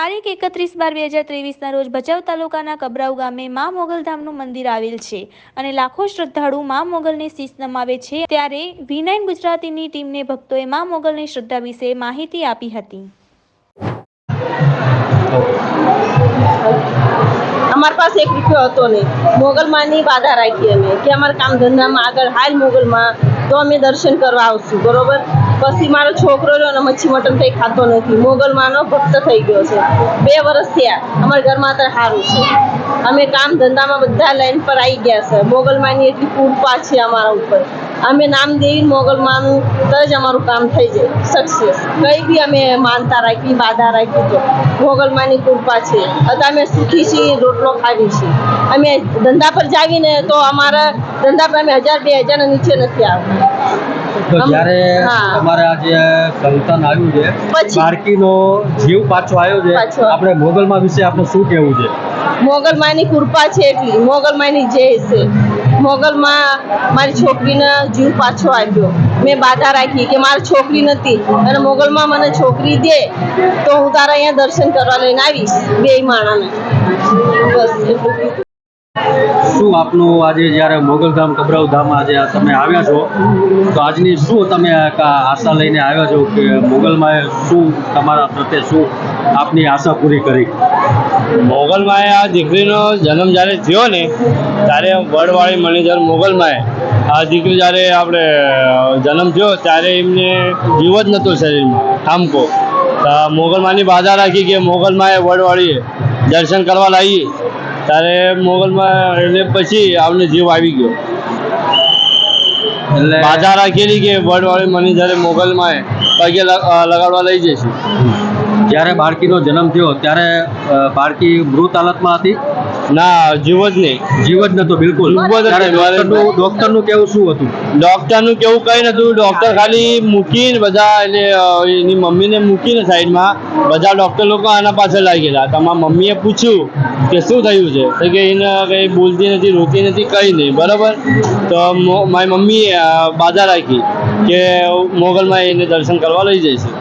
એકત્રીસ બાર બે હજાર ત્રેવીસના રોજ ભચાઉ તાલુકાના કબરાઉ ગામે મા મોગલધામનું મંદિર આવેલ છે અને લાખો શ્રદ્ધાળુ મા મોગલને શીશ નમાવે છે ત્યારે વી ગુજરાતીની ટીમને ભક્તોએ મા મોગલની શ્રદ્ધા વિશે માહિતી આપી હતી. અમારી પાસે એક રૂપિયો હતો નહીં. મોગલમાંની બાધા રાખી અમે. કે અમારા કામ ધંધામાં આગળ હાલ મોગલમાં તો અમે દર્શન કરવા આવશું, બરોબર? પછી મારો છોકરો રહ્યો ને મચ્છી મટન કંઈ ખાતો નથી. મોગલમાંનો ભક્ત થઈ ગયો છે. બે વર્ષ થયા. અમારા ઘરમાં અત્યારે સારું છે. અમે કામ ધંધામાં બધા લાઈન પર આવી ગયા છે. મોગલમાંની એટલી કૃપા છે અમારા ઉપર. અમે નામ દેવી મોગલમાંનું તો જ અમારું કામ થઈ જાય. સક્સેસ કંઈ બી અમે માનતા રાખી, બાધા રાખી તો મોગલમાંની કૃપા છે. અત્યારે અમે સુખી છીએ, રોટલો ખાવી છીએ. અમે ધંધા પર જાવીને તો અમારા ધંધા પર અમે હજાર, બે હજાર નીચે નથી આવતા. તો જ્યારે. તમારે આ જે સંતાન આવ્યું છે બાળકીનો જીવ પાછો આવ્યો છે આપણે મોગલમાં વિશે આપણે શું કહેવું છે? મોગલમાંની કૃપા છે એટલી. મોગલમાંની જય છે. મોગલમાં મારી છોકરીનો જીવ પાછો આવ્યો. મેં બાધા રાખી કે મારી છોકરી નથી. અને મોગલમાં મને છોકરી દે તો હું તારા અહીંયા દર્શન કરવા લઈને આવીશ બે માણાને. બસ. શું આપનું આજે જ્યારે મોગલધામ કબરાઉ આજે તમે આવ્યા છો, તો આજની શું તમે આશા લઈને આવ્યા છો કે મોગલમાં શું તમારા પ્રત્યે શું આપની આશા પૂરી કરી? મોગલમાએ આ દીકરીનો જન્મ જ્યારે થયો ને, ત્યારે વડવાળી મેનેજર મોગલમાએ આ દીકરી જ્યારે આપણે જન્મ થયો, ત્યારે એમને જીવ જ નહોતો શરીરમાં ઠામકો મોગલમાની બાધા રાખી કે મોગલમાએ વડવાળીએ દર્શન કરવા લાવીએ ત્યારે મોગલમાં એટલે પછી આવને જીવ આવી ગયો. એટલે બાધા રાખેલી કે વડવાળી જ્યારે મોગલમાં પગે લગાડવા લઈ જશે. જ્યારે બાળકીનો જન્મ થયો ત્યારે બાળકી મૃત હાલતમાં હતી? ના જીવ જ નહીં. જીવ જ નતો બિલકુલ. ડૉક્ટરનું કેવું શું હતું? ડોક્ટરનું કેવું કઈ નતું. ડોક્ટર ખાલી મૂકીને બધા એટલે એની મમ્મીને મૂકીને સાઈડમાં બધા ડોક્ટર લોકો આના પાછળ લાગી ગયેલા. તમારા મમ્મીએ પૂછ્યું કે શું થયું છે? તો કે એને કંઈ બોલતી નથી રોતી નથી કંઈ નહીં. બરાબર? તો મારી મમ્મીએ બાધા રાખી કે મોગલમાં એને દર્શન કરવા લઈ જઈશું.